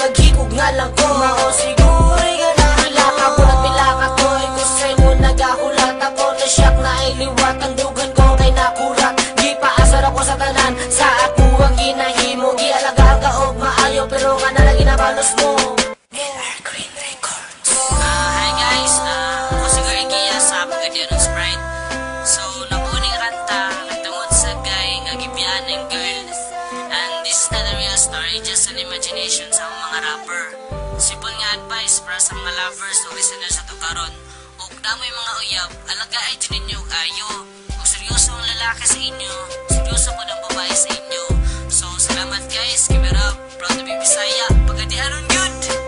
Nagkikog nga lang ko Mga o siguro advice para sa mga lovers o listeners sa tukaron. O damoy mga uyab, alagaay dyan ninyo kayo. Kung seryoso ang lalaki sa inyo, seryoso po ng babae sa inyo. So, salamat guys. Kamera, proud to be Bisaya. Pagkatihanon yun!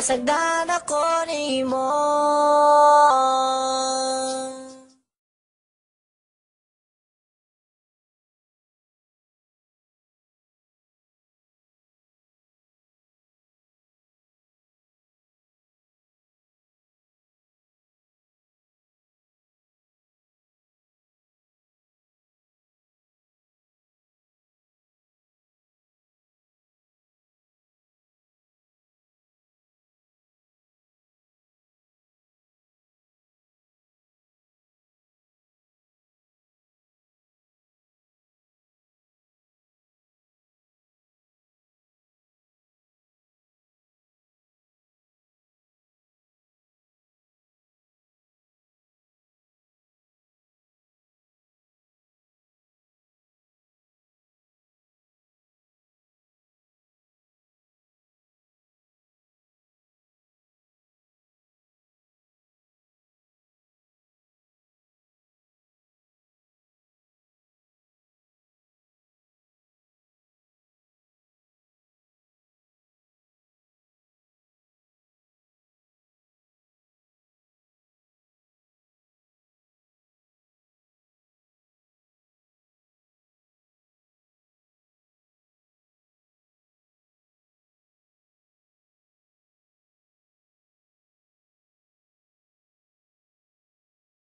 Pasagdan ako ni mo